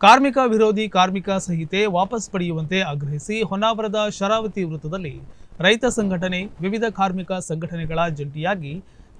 ಕಾರ್ಮಿಕ ವಿರೋಧಿ ಕಾರ್ಮಿಕ ಸಂಹಿತೆ ವಾಪಸ್ ಪಡೆಯುವಂತೆ ಆಗ್ರಹಿಸಿ ಹೊನ್ನಾವರದ ಶರಾವತಿ ವೃತ್ತದಲ್ಲಿ ರೈತ ಸಂಘಟನೆ, ವಿವಿಧ ಕಾರ್ಮಿಕ ಸಂಘಟನೆಗಳ ಜಂಟಿಯಾಗಿ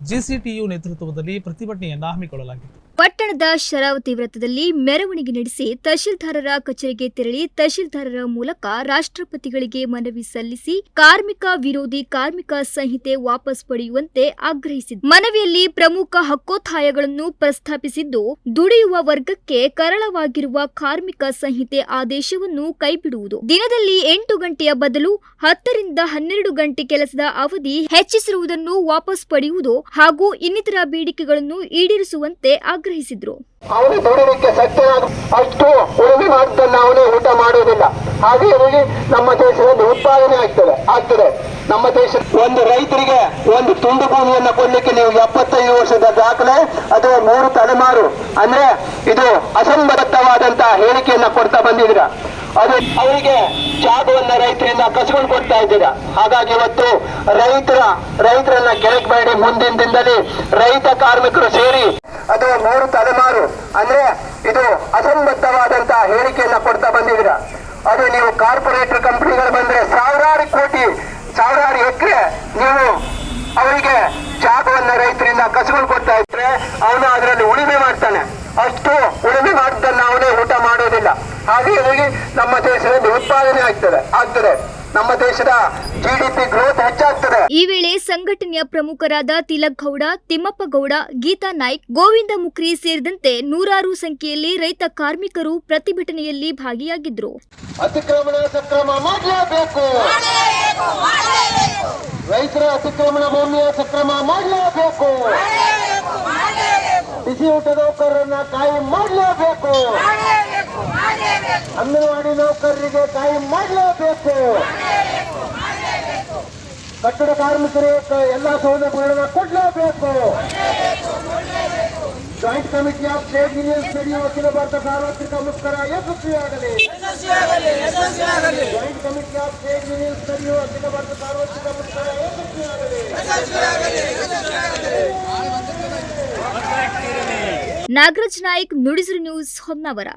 ಜಿಸಿಟಿಯು ನೇತೃತ್ವದಲ್ಲಿ ಪ್ರತಿಭಟನೆಯನ್ನು ಹಮ್ಮಿಕೊಳ್ಳಲಾಗಿತ್ತು. ಪಟ್ಟಣದ ಶರಾವತಿ ವೃತ್ತದಲ್ಲಿ ಮೆರವಣಿಗೆ ನಡೆಸಿ ತಹಶೀಲ್ದಾರರ ಕಚೇರಿಗೆ ತೆರಳಿ ತಹಶೀಲ್ದಾರರ ಮೂಲಕ ರಾಷ್ಟ್ರಪತಿಗಳಿಗೆ ಮನವಿ ಸಲ್ಲಿಸಿ ಕಾರ್ಮಿಕ ವಿರೋಧಿ ಕಾರ್ಮಿಕ ಸಂಹಿತೆ ವಾಪಸ್ ಪಡೆಯುವಂತೆ ಆಗ್ರಹಿಸಿದೆ ಮನವಿಯಲ್ಲಿ ಪ್ರಮುಖ ಹಕ್ಕೋತ್ತಾಯಗಳನ್ನು ಪ್ರಸ್ತಾಪಿಸಿದ್ದು, ದುಡಿಯುವ ವರ್ಗಕ್ಕೆ ಕರಳವಾಗಿರುವ ಕಾರ್ಮಿಕ ಸಂಹಿತೆ ಆದೇಶವನ್ನು ಕೈಬಿಡುವುದು. ದಿನದಲ್ಲಿ ಎಂಟು ಗಂಟೆಯ ಬದಲು ಹತ್ತರಿಂದ ಹನ್ನೆರಡು ಗಂಟೆ ಕೆಲಸದ ಅವಧಿ ಹೆಚ್ಚಿಸಿರುವುದನ್ನು ವಾಪಸ್ ಪಡೆಯುವುದು ಹಾಗೂ ಇನ್ನಿತರ ಬೇಡಿಕೆಗಳನ್ನು ಈಡೇರಿಸುವಂತೆ ಆಗ್ರಹಿಸಿದ್ರು ಅವನು ದುಡಿಲಿಕ್ಕೆ ಸತ್ಯನಾಗ ಅಷ್ಟು ಉಳುಮೆ ಮಾಡಿದ್ದನ್ನು ಅವನು ಊಟ ಮಾಡುವುದಿಲ್ಲ. ಅವರಿಗೆ ನಮ್ಮ ದೇಶದಲ್ಲಿ ಉತ್ಪಾದನೆ ಆಗ್ತದೆ ಆಗ್ತದೆ. ನಮ್ಮ ದೇಶ ಒಂದು ರೈತರಿಗೆ ಒಂದು ತುಂಡು ಭೂಮಿಯನ್ನ ಕೊಡ್ಲಿಕ್ಕೆ ನೀವು ಎಪ್ಪತ್ತೈದು ವರ್ಷದ ದಾಖಲೆ ಅಥವಾ ಮೂರು ತಲೆಮಾರು ಅಂದ್ರೆ ಇದು ಅಸಂಬದ್ಧವಾದಂತಹ ಹೇಳಿಕೆಯನ್ನ ಕೊಡ್ತಾ ಬಂದಿದ್ದೀರ? ಅದು ಅವರಿಗೆ ಜಾಗವನ್ನ ರೈತರಿಂದ ಕಸ್ಕೊಂಡು ಕೊಡ್ತಾ ಇದ್ದೀರ? ಹಾಗಾಗಿ ಇವತ್ತು ರೈತರ ರೈತರನ್ನ ಕೆಳಗೆ ಬೇಡಿ ಮುಂದಿನ ದಿನದಲ್ಲಿ ರೈತ ಕಾರ್ಮಿಕರು ಸೇರಿ ಅದು ಮೂರು ತಲೆಮಾರು, ಅಂದ್ರೆ ಇದು ಅಸಂಬದ್ಧವಾದಂತಹ ಹೇಳಿಕೆಯನ್ನ ಕೊಡ್ತಾ ಬಂದಿದ್ದೀರ. ಅದು ನೀವು ಕಾರ್ಪೊರೇಟರ್ ಕಂಪನಿಗಳು ಬಂದ್ರೆ ಸಾವಿರಾರು ಕೋಟಿ, ಸಾವಿರಾರು ಎಕರೆ ನೀವು ಅವರಿಗೆ ಜಾಗವನ್ನ ರೈತರಿಂದ ಕಸಗಳು ಕೊಡ್ತಾ ಇದ್ರೆ ಅವನು ಅದರಲ್ಲಿ ಉಳುಮೆ ಮಾಡ್ತಾನೆ. ಅಷ್ಟು ಉಳುಮೆ ಮಾಡಿದ್ದನ್ನ ಅವನೇ ಊಟ ಮಾಡೋದಿಲ್ಲ. ಹಾಗೆ ನಮ್ಮ ದೇಶದಲ್ಲಿ ಉತ್ಪಾದನೆ ಆಗ್ತದೆ ಆಗ್ತದೆ. ನಮ್ಮ ದೇಶದ ಜಿಡಿಪಿ ಡಿ ಪಿ ಗ್ರೋತ್ ಹೆಚ್ಚಾಗ್ತದೆ. ಈ ವೇಳೆ ಸಂಘಟನೆಯ ಪ್ರಮುಖರಾದ ತಿಲಕ್ ಗೌಡ ತಿಮ್ಮಪ್ಪ ಗೌಡ ಗೀತಾ ನಾಯ್ಕ್ ಗೋವಿಂದ ಮುಕ್ರಿ ಸೇರಿದಂತೆ ನೂರಾರು ಸಂಖ್ಯೆಯಲ್ಲಿ ರೈತ ಕಾರ್ಮಿಕರು ಪ್ರತಿಭಟನೆಯಲ್ಲಿ ಭಾಗಿಯಾಗಿದ್ರು. ಅತಿಕ್ರಮಣ ಸಕ್ರಮ ಮಾಡಲೇಬೇಕು. ರೈತರ ಅತಿಕ್ರಮಣ ಭೂಮಿಯ ಸಕ್ರಮ ಮಾಡಲೇಬೇಕು. ಬಿಸಿ ಊಟದ ನೌಕರರನ್ನ ಕಾಯಂ ಮಾಡಲೇಬೇಕು. ಅಂಗನವಾಡಿ ನೌಕರರಿಗೆ ಕಾಯಂ ಮಾಡಲೇಬೇಕು. ಕಟ್ಟಡ ಕಾರ್ಮಿಕರಿಗೆ ಎಲ್ಲ ಸೌಲಭ್ಯಗಳನ್ನ ಕೊಡಲೇಬೇಕು. Joint committee of trade unions stadium ಅಖಿಲ ಭಾರತ ಸಾರ್ವತ್ರಿಕ ಮುಷ್ಕರ ಯಶಸ್ವಿಯಾಗಲಿ joint committee of trade unions ನಡೆಯುವ ಅಖಿಲ ಭಾರತ ಸಾರ್ವತ್ರಿಕ ಮುಷ್ಕರ ಯಶಸ್ವಿಯಾಗಲಿ ನಾಗರಾಜ್ ನಾಯ್ಕ್ ನುಡಿಸಿರು ನ್ಯೂಸ್ ಹೊನ್ನಾವರ.